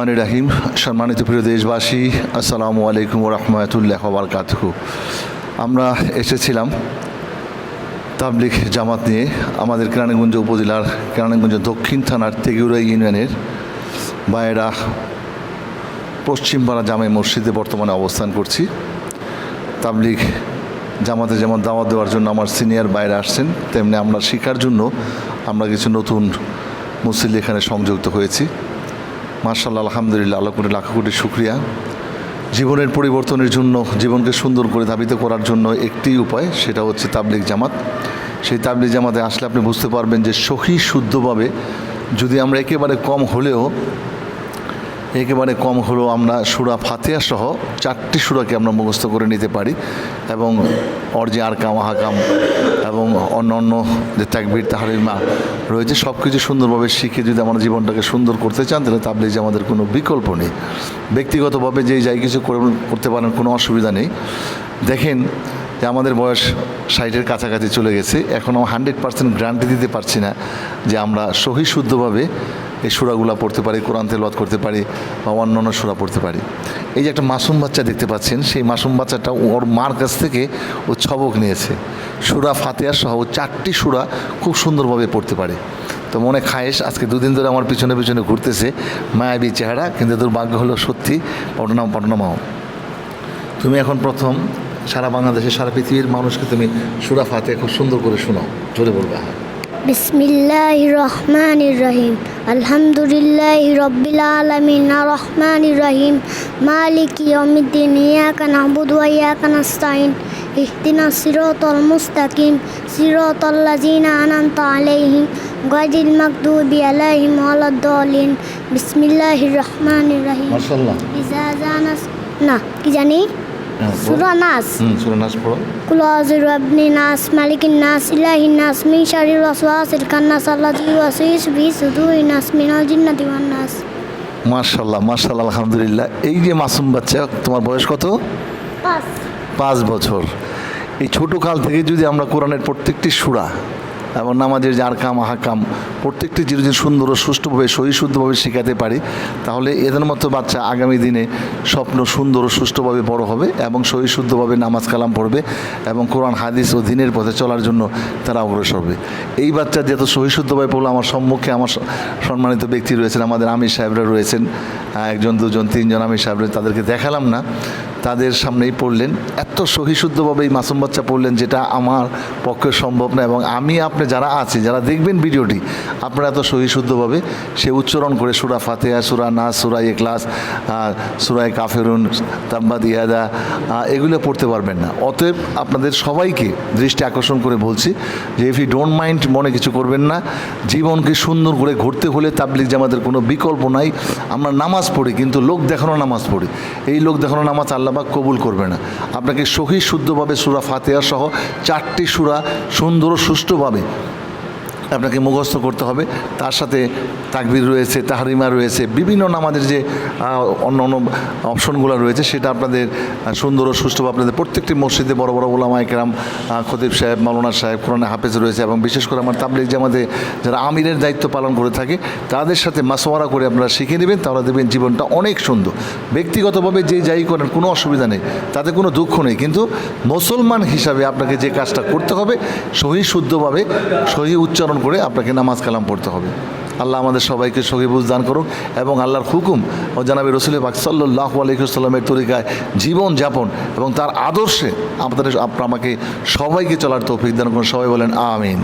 মান রাহিম, সম্মানিত প্রিয় দেশবাসী, আসসালামু আলাইকুম রহমতুল্লাহ বারকাতহ। আমরা এসেছিলাম তাবলিক জামাত নিয়ে আমাদের কেরানীগঞ্জ উপজেলার কেরানীগঞ্জ দক্ষিণ থানার তেগুরা ইউনিয়নের বায়েরা পশ্চিমপাড়া জামে মসজিদে বর্তমানে অবস্থান করছি। তাবলিক জামাতে যেমন দাওয়াত দেওয়ার জন্য আমার সিনিয়র বাইরে আসছেন, তেমনি আমরা শেখার জন্য আমরা কিছু নতুন মুসলিম এখানে সংযুক্ত হয়েছি। মার্শাল্লাহ আলহামদুলিল্লাহ, আল্লাহ কোটি, লাখ কোটি শুক্রিয়া। জীবনের পরিবর্তনের জন্য, জীবনকে সুন্দর করে ধাবিত করার জন্য একটি উপায়, সেটা হচ্ছে তাবলিক জামাত। সেই তাবলিক জামাতে আসলে আপনি বুঝতে পারবেন যে সখী শুদ্ধভাবে যদি আমরা একেবারে কম হলেও একেবারে কম হলেও আমরা সুরা ফাতেহা সহ চারটি সুরাকে আমরা মুখস্থ করে নিতে পারি এবং অর্জে আরকাম, আহাকাম এবং অন্য অন্য যে তাকবির তাহারিমা রয়েছে সব কিছু সুন্দরভাবে শিখে যদি আমরা জীবনটাকে সুন্দর করতে চান, তাহলে তাবলিগ যে আমাদের কোনো বিকল্প নেই। ব্যক্তিগতভাবে যে যাই কিছু করে করতে পারেন, কোনো অসুবিধা নেই। দেখেন যে আমাদের বয়স ষাটের কাছাকাছি চলে গেছে, এখনও হান্ড্রেড পার্সেন্ট গ্যারান্টি দিতে পারছি না যে আমরা সহি শুদ্ধভাবে এই সুরাগুলা পড়তে পারি, কোরআন তেলওয়াত করতে পারি বা অন্যান্য সুরা পড়তে পারি। এই যে একটা মাসুম বাচ্চা দেখতে পাচ্ছেন, সেই মাসুম বাচ্চাটা ওর মার কাছ থেকে ও ছবক নিয়েছে। সুরা ফাতেহা সহ চারটি সুরা খুব সুন্দরভাবে পড়তে পারে। তো মনে খায়েশ, আজকে দুদিন ধরে আমার পিছনে পিছনে ঘুরতেছে, মায়াবী চেহারা, কিন্তু দুর্ভাগ্য হলো সত্যি পটনাম পটনামাও তুমি এখন প্রথম, সারা বাংলাদেশে, সারা পৃথিবীর মানুষকে তুমি সুরা ফাতে খুব সুন্দর করে শোনাও, জোরে বলবে হ্যাঁ। বিসমিল্লাহ রহমান রহিম আলহামদুলিল্লাহ রব্বিল আলমিন রহমান রহিম মালিক ইয়মিদ্দিন ইয়াকা নাবুদ ওয়া ইয়াকা নাস্তাইন ইহদিনা সিরাতাল মুস্তাকিম সিরাতাল লাযিনা আনআমতা আলাইহিম গায়রিল মাগদুবি আলাইহিম ওয়ালাদ-দালিন বিসমিল্লাহির রহমানির রহিম মার্শাল্লাহ ইজা জানাস না কি জানি সূরা নাস সুরা পড়ো। মালিকিন নাস ইলাহিন নাস মিন শারিল ওয়াসওয়াসিল খান্নাস আল্লাযী ইউওয়াসওয়িসু ফি সুদুরিন নাস মিনাল জিন্নাতি ওয়ান নাস। মার্শাল্লাহ মার্শাল্লাহ আলহামদুলিল্লাহ। এই যে মাসুম বাচ্চা তোমার বয়স কত? পাঁচ। পাঁচ বছর। এই ছোটো কাল থেকে যদি আমরা কোরআনের প্রত্যেকটি সুরা এবং নামাজের যে আরকাম, আহাকাম, প্রত্যেকটি যদি সুন্দর ও সুষ্ঠুভাবে, সহিশুদ্ধভাবে শেখাতে পারি, তাহলে এদের মতো বাচ্চা আগামী দিনে স্বপ্ন সুন্দর ও সুষ্ঠুভাবে বড় হবে এবং সহিশুদ্ধভাবে নামাজ কালাম পড়বে এবং কোরআন, হাদিস ও দিনের পথে চলার জন্য তারা অগ্রসর হবে। এই বাচ্চা যেহেতু সহিশুদ্ধভাবে পড়ল, আমার সম্মুখে আমার সম্মানিত ব্যক্তি রয়েছেন, আমাদের আমির সাহেবরা রয়েছেন একজন, দুজন, তিনজন আমির সাহেব তাদেরকে দেখালাম না। তাদের সামনেই পড়লেন। এত সহিশুদ্ধভাবে এই মাসুম বাচ্চা পড়লেন যেটা আমার পক্ষে সম্ভব না এবং আমি আপনি যারা আছি, যারা দেখবেন ভিডিওটি, আপনারা এত সহিশুদ্ধভাবে সে উচ্চারণ করে সুরা ফাতেহা, সুরা নাস, সুরা এক্লাস সুরায় কাফেরুন, তাম্বাদ ইয়াদা এগুলো পড়তে পারবেন না। অতএব আপনাদের সবাইকে দৃষ্টি আকর্ষণ করে বলছি যে ইফ ইউ ডোন্ট মাইন্ড মনে কিছু করবেন না। জীবনকে সুন্দর করে ঘুরতে হলে তাবলিক জামাতের কোনো বিকল্প নাই। আমরা নামাজ পড়ি, কিন্তু লোক দেখানো নামাজ পড়ি। এই লোক দেখানো নামাজ আল্লাহবাক কবুল করবে না আপনাকে সহি শুদ্ধভাবে সুরা ফাতেহা সহ চারটি সুরা সুন্দর ও সুষ্ঠুভাবে আপনাকে মুখস্থ করতে হবে। তার সাথে তাকবির রয়েছে, তাহারিমা রয়েছে, বিভিন্ন নামাজের যে অন্য অন্য অপশনগুলো রয়েছে, সেটা আপনাদের সুন্দর ও সুষ্ঠুভাবে আপনাদের প্রত্যেকটি মসজিদে বড় বড় ওলামা একরাম খতিব সাহেব, মাওলানা সাহেব, কোরআনে হাফেজ রয়েছে এবং বিশেষ করে আমার তাবলিক জামাতে যারা আমিরের দায়িত্ব পালন করে থাকে, তাদের সাথে মাসোয়ারা করে আপনারা শিখে নেবেন, তাহলে দেখবেন জীবনটা অনেক সুন্দর। ব্যক্তিগতভাবে যে যাই করেন, কোনো অসুবিধা নেই, তাতে কোনো দুঃখ নেই, কিন্তু মুসলমান হিসাবে আপনাকে যে কাজটা করতে হবে, সহি শুদ্ধভাবে, সহি উচ্চারণ করে আপনাকে নামাজ কালাম পড়তে হবে। আল্লাহ আমাদের সবাইকে সহি বুঝ দান করুক এবং আল্লাহর হুকুম ও জানাবি রসুল পাক সাল্লাহ আলহিসাল্লামের তরিকায় জীবন যাপন এবং তার আদর্শে আপনাদের আমাকে সবাইকে চলার তৌফিক দান করুন। সবাই বলেন, আমিন।